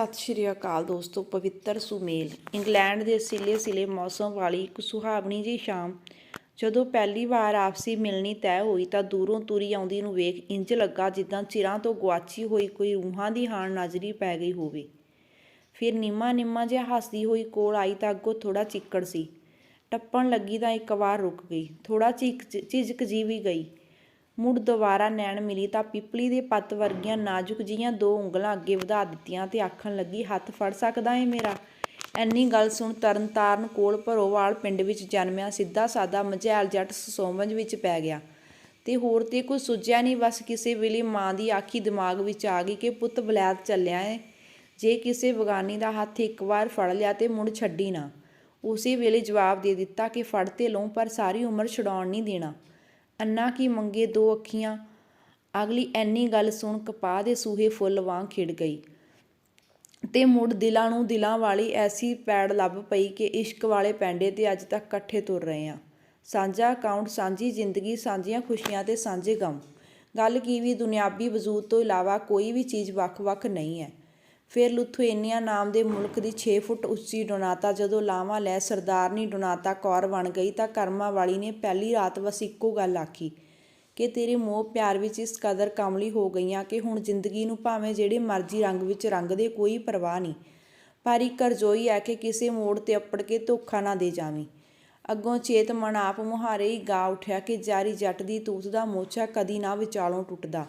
ਸਤਿ ਸ਼੍ਰੀ ਅਕਾਲ ਦੋਸਤੋ, ਪਵਿੱਤਰ ਸੁਮੇਲ। ਇੰਗਲੈਂਡ ਦੇ ਸਿਲੇ ਸਿਲੇ ਮੌਸਮ ਵਾਲੀ ਇੱਕ ਸੁਹਾਵਣੀ ਜਿਹੀ ਸ਼ਾਮ। ਜਦੋਂ ਪਹਿਲੀ ਵਾਰ ਆਪਸੀ ਮਿਲਣੀ ਤੈਅ ਹੋਈ ਤਾਂ ਦੂਰੋਂ ਤੁਰੀ ਆਉਂਦੀ ਨੂੰ ਵੇਖ ਇੰਜ ਲੱਗਾ ਜਿੱਦਾਂ ਚਿਰਾਂ ਤੋਂ ਗੁਆਚੀ ਹੋਈ ਕੋਈ ਰੂਹਾਂ ਦੀ ਹਾਣ ਨਜ਼ਰੀ ਪੈ ਗਈ ਹੋਵੇ। ਫਿਰ ਨਿੰਮਾ ਨਿੰਮਾ ਜਿਹਾ ਹੱਸਦੀ ਹੋਈ ਕੋਲ ਆਈ ਤਾਂ ਅੱਗੋਂ ਥੋੜਾ ਚਿੱਕੜ ਸੀ। ਟੱਪਣ ਲੱਗੀ ਤਾਂ ਇੱਕ ਵਾਰ ਰੁਕ ਗਈ। ਥੋੜਾ ਚੀਕ ਝਿਜਕ ਜੀ ਵੀ ਗਈ। ਮੁੜ ਦੁਬਾਰਾ ਨੈਣ ਮਿਲੀ ਤਾਂ ਪਿਪਲੀ ਦੇ ਪੱਤ ਵਰਗੀਆਂ ਨਾਜ਼ੁਕ ਜੀਆਂ ਦੋ ਉਂਗਲਾਂ ਅੱਗੇ ਵਧਾ ਦਿੱਤੀਆਂ ਤੇ ਆਖਣ ਲੱਗੀ, ਹੱਥ ਫੜ ਸਕਦਾ ਏ ਮੇਰਾ? ਐਨੀ ਗੱਲ ਸੁਣ, ਤਰਨਤਾਰਨ ਕੋਲ ਭਰੋਵਾਲ ਪਿੰਡ ਵਿੱਚ ਜਨਮਿਆ, ਸਿੱਧਾ ਸਾਦਾ ਮਝੈਲ ਜੱਟ ਸੋਮਝ ਵਿੱਚ ਪੈ ਗਿਆ। ਤੇ ਹੋਰ ਤੇ ਕੁਝ ਸੁੱਝਿਆ ਨਹੀਂ, ਬਸ ਕਿਸੇ ਵੇਲੇ ਮਾਂ ਦੀ ਆਖੀ ਦਿਮਾਗ ਵਿੱਚ ਆ ਗਈ ਕਿ ਪੁੱਤ ਬਲੈਤ ਚੱਲਿਆ ਏ। ਜੇ ਕਿਸੇ ਬਗਾਨੀ ਦਾ ਹੱਥ ਇੱਕ ਵਾਰ ਫੜ ਲਿਆ ਤੇ ਮੁੜ ਛੱਡੀ ਨਾ। ਉਸੇ ਵੇਲੇ ਜਵਾਬ ਦੇ ਦਿੱਤਾ ਕਿ ਫੜ ਤੇ ਲਉ ਪਰ ਸਾਰੀ ਉਮਰ ਛਡਾਉਣ ਨਹੀਂ ਦੇਣਾ। ਅੰਨਾ ਕੀ ਮੰਗੇ ਦੋ ਅੱਖੀਆਂ। ਅਗਲੀ ਐਨੀ ਗੱਲ ਸੁਣ ਕਪਾਹ ਦੇ ਸੂਹੇ ਫੁੱਲ ਵਾਂਗ ਖਿੜ ਗਈ। ਤੇ ਮੁੜ ਦਿਲਾਂ ਨੂੰ ਦਿਲਾਂ ਵਾਲੀ ਐਸੀ ਪੈੜ ਲੱਭ ਪਈ ਕਿ ਇਸ਼ਕ ਵਾਲੇ ਪੈਂਡੇ ਤੇ ਅੱਜ ਤੱਕ ਇਕੱਠੇ ਤੁਰ ਰਹੇ ਆ। ਸਾਂਝਾ ਅਕਾਊਂਟ ਸਾਂਝੀ ਜ਼ਿੰਦਗੀ, ਸਾਂਝੀਆਂ ਖੁਸ਼ੀਆਂ ਤੇ ਸਾਂਝੇ ਗਮ। ਗੱਲ ਕੀ ਵੀ ਦੁਨਿਆਵੀ ਵਜੂਦ ਤੋਂ ਇਲਾਵਾ ਕੋਈ ਵੀ ਚੀਜ਼ ਵੱਖ-ਵੱਖ ਨਹੀਂ ਹੈ। ਫਿਰ ਲੁਥੂਏਨੀਆ ਨਾਮ ਦੇ ਮੁਲਕ ਦੀ 6 ਫੁੱਟ ਉੱਚੀ ਡੋਨਾਤਾ ਜਦੋਂ ਲਾਵਾਂ ਲੈ ਸਰਦਾਰਨੀ ਡੋਨਾਤਾ ਕੌਰ ਬਣ ਗਈ ਤਾਂ ਕਰਮਾ ਵਾਲੀ ਨੇ ਪਹਿਲੀ ਰਾਤ ਬਸ ਇੱਕੋ ਗੱਲ ਆਖੀ ਕਿ ਤੇਰੇ ਮੋਹ ਪਿਆਰ ਵਿੱਚ ਇਸ ਕਦਰ ਕਮਲੀ ਹੋ ਗਈਆਂ ਕਿ ਹੁਣ ਜ਼ਿੰਦਗੀ ਨੂੰ ਭਾਵੇਂ ਜਿਹੜੇ ਮਰਜ਼ੀ ਰੰਗ ਵਿੱਚ ਰੰਗ ਦੇ ਕੋਈ ਪਰਵਾਹ ਨਹੀਂ। ਪਰ ਇੱਕ ਕਰਜੋਈ ਆ ਕੇ ਕਿਸੇ ਮੋੜ ਤੇ ਅੱਪੜ ਕੇ ਧੋਖਾ ਨਾ ਦੇ ਜਾਵੀਂ। ਅੱਗੋਂ ਚੇਤ ਮਨ ਆਪ ਮੁਹਾਰੇ ਹੀ ਗਾ ਉਠਿਆ ਕਿ ਜਾਰੀ ਜੱਟ ਦੀ ਤੂਤ ਦਾ ਮੋਚਾ ਕਦੀ ਨਾ ਵਿਚਾਲੋਂ ਟੁੱਟਦਾ।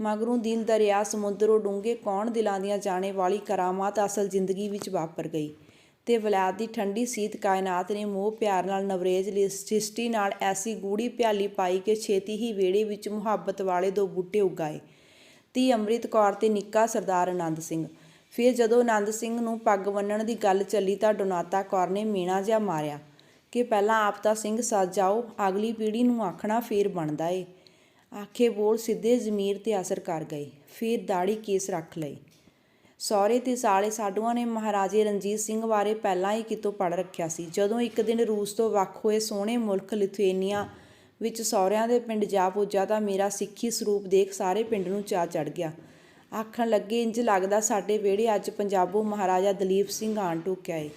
ਮਗਰੋਂ ਦਿਲ ਦਰਿਆ, ਸਮੁੰਦਰੋਂ ਡੂੰਘੇ ਕੌਣ ਦਿਲਾਂ ਦੀਆਂ ਜਾਣੇ ਵਾਲੀ ਕਰਾਮਾਤ ਅਸਲ ਜ਼ਿੰਦਗੀ ਵਿੱਚ ਵਾਪਰ ਗਈ। ਤੇ ਵਲਾਦ ਦੀ ਠੰਡੀ ਸੀਤ ਕਾਇਨਾਤ ਨੇ ਮੋਹ ਪਿਆਰ ਨਾਲ ਨਵਰੇਜ ਸ੍ਰਿਸ਼ਟੀ ਨਾਲ ਐਸੀ ਗੂੜੀ ਪਿਆਲੀ ਪਾਈ ਕਿ ਛੇਤੀ ਹੀ ਵਿਹੜੇ ਵਿੱਚ ਮੁਹੱਬਤ ਵਾਲੇ ਦੋ ਬੂਟੇ ਉਗਾਏ। ਧੀ ਅੰਮ੍ਰਿਤ ਕੌਰ ਤੇ ਨਿੱਕਾ ਸਰਦਾਰ ਆਨੰਦ ਸਿੰਘ। ਫਿਰ ਜਦੋਂ ਆਨੰਦ ਸਿੰਘ ਨੂੰ ਪੱਗ ਬੰਨਣ ਦੀ ਗੱਲ ਚੱਲੀ ਤਾਂ ਡੋਨਾਤਾ ਕੌਰ ਨੇ ਮੀਣਾ ਜਿਹਾ ਮਾਰਿਆ ਕਿ ਪਹਿਲਾਂ ਆਪ ਤਾਂ ਸਿੰਘ ਸੱਜ ਜਾਓ, ਅਗਲੀ ਪੀੜ੍ਹੀ ਨੂੰ ਆਖਣਾ ਫੇਰ ਬਣਦਾ ਏ। ਆਖੇ ਬੋਲ ਸਿੱਧੇ ਜ਼ਮੀਰ ਤੇ ਅਸਰ ਕਰ ਗਏ ਫਿਰ ਦਾੜੀ ਕੇਸ ਰੱਖ ਲਈ। ਸਹੁਰੇ ਤੇ ਸਾਲੇ ਸਾਡੂਆਂ ਨੇ ਮਹਾਰਾਜੇ ਰਣਜੀਤ ਸਿੰਘ ਬਾਰੇ ਪਹਿਲਾਂ ਹੀ ਕਿਤੋਂ ਪੜ੍ਹ ਰੱਖਿਆ ਸੀ। ਜਦੋਂ ਇੱਕ ਦਿਨ ਰੂਸ ਤੋਂ ਵੱਖ ਹੋਏ ਸੋਹਣੇ ਮੁਲਕ ਲਿਥੁਏਨੀਆ ਵਿੱਚ ਸਹੁਰਿਆਂ ਦੇ ਪਿੰਡ ਜਾ ਪੁੱਜਾ ਤਾਂ ਮੇਰਾ ਸਿੱਖੀ ਸਰੂਪ ਦੇਖ ਸਾਰੇ ਪਿੰਡ ਨੂੰ ਚਾ ਚੜ ਗਿਆ। ਆਖਣ ਲੱਗੇ ਇੰਜ ਲੱਗਦਾ ਸਾਡੇ ਵਿਹੜੇ ਅੱਜ ਪੰਜਾਬੋ ਮਹਾਰਾਜਾ ਦਲੀਪ ਸਿੰਘ ਆਣ ਟੁਕਿਆ ਏ।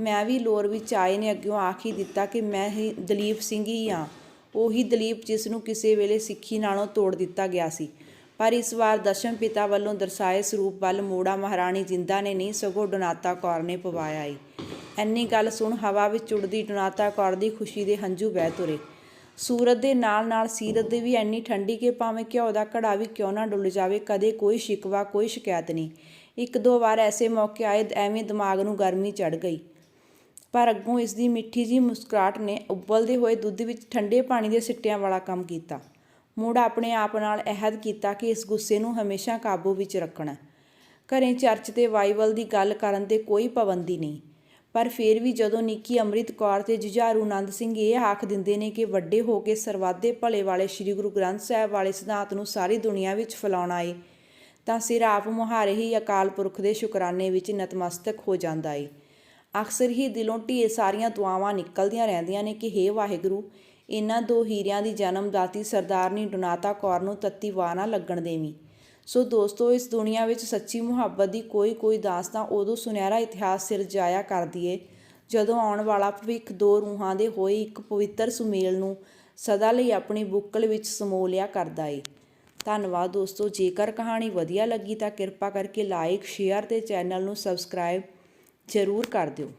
ਮੈਂ ਵੀ ਲੋਰ ਵਿੱਚ ਆਏ ਨੇ ਅੱਗਿਓਂ ਆਖ ਹੀ ਦਿੱਤਾ ਕਿ ਮੈਂ ਹੀ ਦਲੀਪ ਸਿੰਘ ਹੀ ਹਾਂ ਉਹੀ ਦਲੀਪ ਜਿਸ ਨੂੰ ਕਿਸੇ ਵੇਲੇ ਸਿੱਖੀ ਨਾਲੋਂ ਤੋੜ ਦਿੱਤਾ ਗਿਆ ਸੀ। ਪਰ ਇਸ ਵਾਰ ਦਸ਼ਮ ਪਿਤਾ ਵੱਲੋਂ ਦਰਸਾਏ ਸਰੂਪ ਵੱਲ ਮੋੜਾ ਮਹਾਰਾਣੀ ਜਿੰਦਾ ਨੇ ਨਹੀਂ, ਸਗੋਂ ਡੋਨਾਤਾ ਕੌਰ ਨੇ ਪਵਾਇਆ ਈ। ਐਨੀ ਗੱਲ ਸੁਣ ਹਵਾ ਵਿੱਚ ਉੜਦੀ ਡੋਨਾਤਾ ਕੌਰ ਦੀ ਖੁਸ਼ੀ ਦੇ ਹੰਝੂ ਵਹਿ ਤੁਰੇ। ਸੂਰਤ ਦੇ ਨਾਲ ਨਾਲ ਸੀਰਤ ਦੇ ਵੀ ਐਨੀ ਠੰਡੀ ਕਿ ਭਾਵੇਂ ਘਿਓ ਦਾ ਘੜਾ ਵੀ ਕਿਉਂ ਨਾ ਡੁੱਲ ਜਾਵੇ, ਕਦੇ ਕੋਈ ਸ਼ਿਕਵਾ, ਕੋਈ ਸ਼ਿਕਾਇਤ ਨਹੀਂ। ਇੱਕ ਦੋ ਵਾਰ ਐਸੇ ਮੌਕੇ ਆਏ, ਐਵੇਂ ਦਿਮਾਗ ਨੂੰ ਗਰਮੀ ਚੜ ਗਈ। ਪਰ ਅੱਗੋਂ ਇਸ ਦੀ ਮਿੱਠੀ ਜੀ ਮੁਸਕਰਾਟ ਨੇ ਉਬਲਦੇ ਹੋਏ ਦੁੱਧ ਵਿੱਚ ਠੰਡੇ ਪਾਣੀ ਦੇ ਸਿੱਟਿਆਂ ਵਾਲਾ ਕੰਮ ਕੀਤਾ। ਮੁੜ ਆਪਣੇ ਆਪ ਨਾਲ ਅਹਿਦ ਕੀਤਾ ਕਿ ਇਸ ਗੁੱਸੇ ਨੂੰ ਹਮੇਸ਼ਾ ਕਾਬੂ ਵਿੱਚ ਰੱਖਣਾ। ਘਰੇ ਚਰਚ ਤੇ ਬਾਈਬਲ ਦੀ ਗੱਲ ਕਰਨ ਤੇ ਕੋਈ ਪਾਬੰਦੀ ਨਹੀਂ। ਪਰ ਫਿਰ ਵੀ ਜਦੋਂ ਨਿੱਕੀ ਅੰਮ੍ਰਿਤ ਕੌਰ ਤੇ ਜੁਝਾਰੂ ਆਨੰਦ ਸਿੰਘ ਇਹ ਆਖ ਦਿੰਦੇ ਨੇ ਕਿ ਵੱਡੇ ਹੋ ਕੇ ਸਰਵਾਦੇ ਭਲੇ ਵਾਲੇ ਸ੍ਰੀ ਗੁਰੂ ਗ੍ਰੰਥ ਸਾਹਿਬ ਵਾਲੇ ਸਿਧਾਂਤ ਨੂੰ ਸਾਰੀ ਦੁਨੀਆ ਵਿੱਚ ਫੈਲਾਉਣਾ ਏ ਤਾਂ ਸਿਰ ਆਪ ਮੁਹਾਰੇ ਹੀ ਅਕਾਲ ਪੁਰਖ ਦੇ ਸ਼ੁਕਰਾਨੇ ਵਿੱਚ ਨਤਮਸਤਕ ਹੋ ਜਾਂਦਾ ਏ। ਅਕਸਰ ਹੀ ਦਿਲੋਂ ਢੇਰ ਸਾਰੀਆਂ ਦੁਆਵਾਂ ਨਿਕਲਦੀਆਂ ਰਹਿੰਦੀਆਂ ਨੇ ਕਿ ਹੇ ਵਾਹਿਗੁਰੂ ਇਹਨਾਂ ਦੋ ਹੀਰਿਆਂ ਦੀ ਜਨਮਦਾਤੀ ਸਰਦਾਰਨੀ ਡੋਨਾਤਾ ਕੌਰ ਨੂੰ ਤੱਤੀ ਵਾਹ ਨਾ ਲੱਗਣ ਦੇਵੀਂ। ਸੋ ਦੋਸਤੋ, ਇਸ ਦੁਨੀਆ ਵਿੱਚ ਸੱਚੀ ਮੁਹੱਬਤ ਦੀ ਕੋਈ ਕੋਈ ਦਾਸਤਾਂ ਉਦੋਂ ਸੁਨਹਿਰਾ ਇਤਿਹਾਸ ਸਿਰਜਾਇਆ ਕਰਦੀ ਏ, ਜਦੋਂ ਆਉਣ ਵਾਲਾ ਭਵਿੱਖ ਦੋ ਰੂਹਾਂ ਦੇ ਹੋਏ ਇੱਕ ਪਵਿੱਤਰ ਸੁਮੇਲ ਨੂੰ ਸਦਾ ਲਈ ਆਪਣੀ ਬੁੱਕਲ ਵਿੱਚ ਸਮੋ ਲਿਆ ਕਰਦਾ ਏ। ਧੰਨਵਾਦ ਦੋਸਤੋ, ਜੇਕਰ ਕਹਾਣੀ ਵਧੀਆ ਲੱਗੀ ਤਾਂ ਕਿਰਪਾ ਕਰਕੇ ਲਾਈਕ ਸ਼ੇਅਰ ਤੇ ਚੈਨਲ ਨੂੰ ਸਬਸਕ੍ਰਾਈਬ ਜ਼ਰੂਰ ਕਰ ਦਿਓ।